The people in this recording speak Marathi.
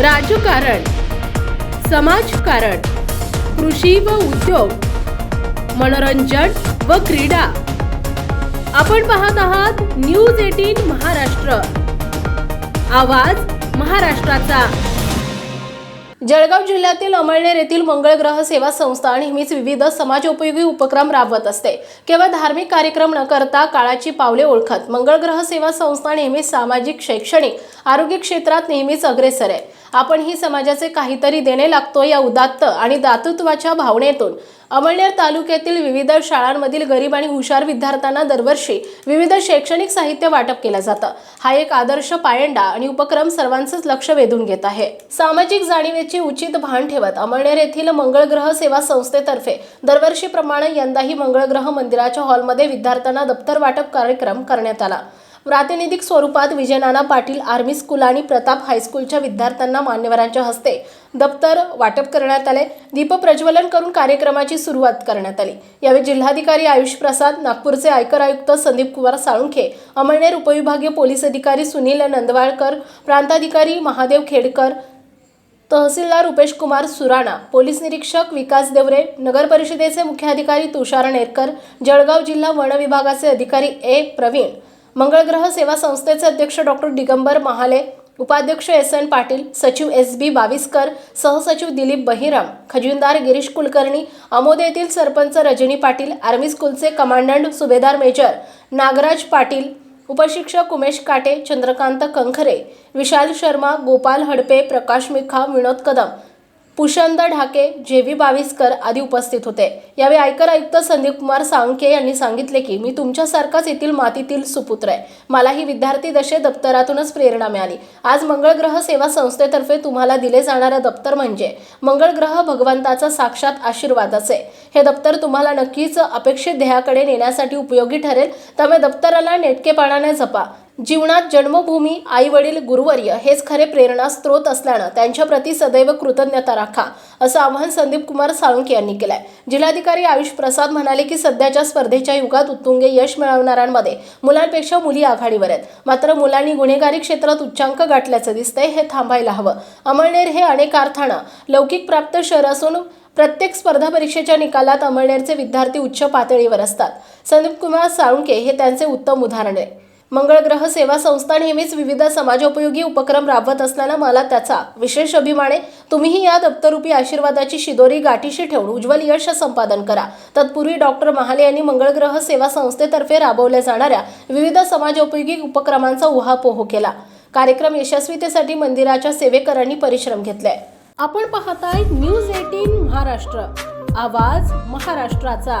राजकारण समाजकारण कृषी व उद्योग मनोरंजन व क्रीडा. आपण पाहत आहात न्यूज एटीन महाराष्ट्र. आवाज महाराष्ट्राचा. जळगाव जिल्ह्यातील अमळनेर येथील मंगळ ग्रह सेवा संस्था नेहमीच विविध समाजोपयोगी उपक्रम राबवत असते. केवळ धार्मिक कार्यक्रम न करता काळाची पावले ओळखत मंगळ ग्रह सेवा संस्था नेहमीच सामाजिक शैक्षणिक आरोग्य क्षेत्रात नेहमीच अग्रेसर आहे. आपण ही समाजाचे काहीतरी देणे लागतो या उदात्त आणि दातृत्वाच्या भावनेतून. अमळनेर तालुक्यातील विविध शाळांमधील गरीब आणि हुशार विद्यार्थ्यांना दरवर्षी विविध शैक्षणिक साहित्य वाटप केलं जातं. हा एक आदर्श पायंडा आणि उपक्रम सर्वांचंच लक्ष वेधून घेत आहे. सामाजिक जाणीवेची उचित भान ठेवत अमळनेर येथील मंगळग्रह सेवा संस्थेतर्फे दरवर्षीप्रमाणे यंदाही मंगळग्रह मंदिराच्या हॉलमध्ये विद्यार्थ्यांना दप्तर वाटप कार्यक्रम करण्यात आला. प्रातिनिधिक स्वरूपात विजयनाना पाटील आर्मी स्कूल आणि प्रताप हायस्कूलच्या विद्यार्थ्यांना मान्यवरांच्या हस्ते दप्तर वाटप करण्यात आले. दीप प्रज्वलन करून कार्यक्रमाची सुरुवात करण्यात आली. यावेळी जिल्हाधिकारी आयुष प्रसाद नागपूरचे आयकर आयुक्त संदीप कुमार साळुंखे अमळनेर उपविभागीय पोलीस अधिकारी सुनील नंदवाळकर प्रांताधिकारी महादेव खेडकर तहसीलदार रुपेश कुमार सुराणा पोलीस निरीक्षक विकास देवरे नगर परिषदेचे मुख्याधिकारी तुषार नेरकर जळगाव जिल्हा वन विभागाचे अधिकारी ए. प्रवीण मंगळग्रह सेवा संस्थेचे अध्यक्ष डॉक्टर दिगंबर महाले उपाध्यक्ष एस. एन. पाटील सचिव एस. बी. बाविस्कर सहसचिव दिलीप बहिराम खजिनदार गिरीश कुलकर्णी अमोद येथील सरपंच रजनी पाटील आर्मी स्कूलचे कमांडंट सुभेदार मेजर नागराज पाटील उपशिक्षक उमेश काटे चंद्रकांत कंखरे विशाल शर्मा गोपाल हडपे प्रकाश मिखा विनोद कदम पुषंद ढाके जे व्ही बाविस्कर आदी उपस्थित होते. यावेळी आयकर आयुक्त संदीप कुमार सांगके यांनी सांगितले की मी तुमच्यासारखाच येथील मातीतील सुपुत्र आहे. मला ही विद्यार्थी दशे दप्तरातूनच प्रेरणा मिळाली. आज मंगळग्रह सेवा संस्थेतर्फे तुम्हाला दिले जाणारं दप्तर म्हणजे मंगळग्रह भगवंताचा साक्षात आशीर्वादाचे हे दप्तर तुम्हाला नक्कीच अपेक्षित ध्येयाकडे नेण्यासाठी उपयोगी ठरेल. त्यामुळे दप्तराला नेटकेपणाने जपा. जीवनात जन्मभूमी आई वडील गुरुवर्य हेच खरे प्रेरणा स्त्रोत असल्यानं त्यांच्याप्रती सदैव कृतज्ञता राखा असं आवाहन संदीप कुमार साळुंके यांनी केलंय. जिल्हाधिकारी आयुष प्रसाद म्हणाले की सध्याच्या स्पर्धेच्या युगात उत्तुंगे यश मिळवणाऱ्यांमध्ये मुलांपेक्षा मुली आघाडीवर आहेत. मात्र मुलांनी गुन्हेगारी क्षेत्रात उच्चांक गाठल्याचं दिसतंय हे थांबायला हवं. अमळनेर हे अनेक अर्थानं लौकिक प्राप्त शहर असून प्रत्येक स्पर्धा परीक्षेच्या निकालात अमळनेरचे विद्यार्थी उच्च पातळीवर असतात. संदीप कुमार साळुंके हे त्यांचे उत्तम उदाहरण आहे मंगळ ग्रह सेवा संस्था नेहमीच विविध समाजोपयोगी उपक्रम राबवत असल्यानं मला त्याचा विशेष अभिमान आहे तुम्हीही या दप्तरूपी आशीर्वादाची शिदोरी गाठीशी ठेवून उज्ज्वल यश संपादन करा. तत्पूर्वी डॉक्टर महाले यांनी मंगळ ग्रह सेवा संस्थेतर्फे राबवल्या जाणाऱ्या विविध समाजोपयोगी उपक्रमांचा उहापोह केला. कार्यक्रम यशस्वीतेसाठी मंदिराच्या सेवेकरांनी परिश्रम घेतले आपण पाहताय न्यूज एटीन महाराष्ट्र. आवाज महाराष्ट्राचा.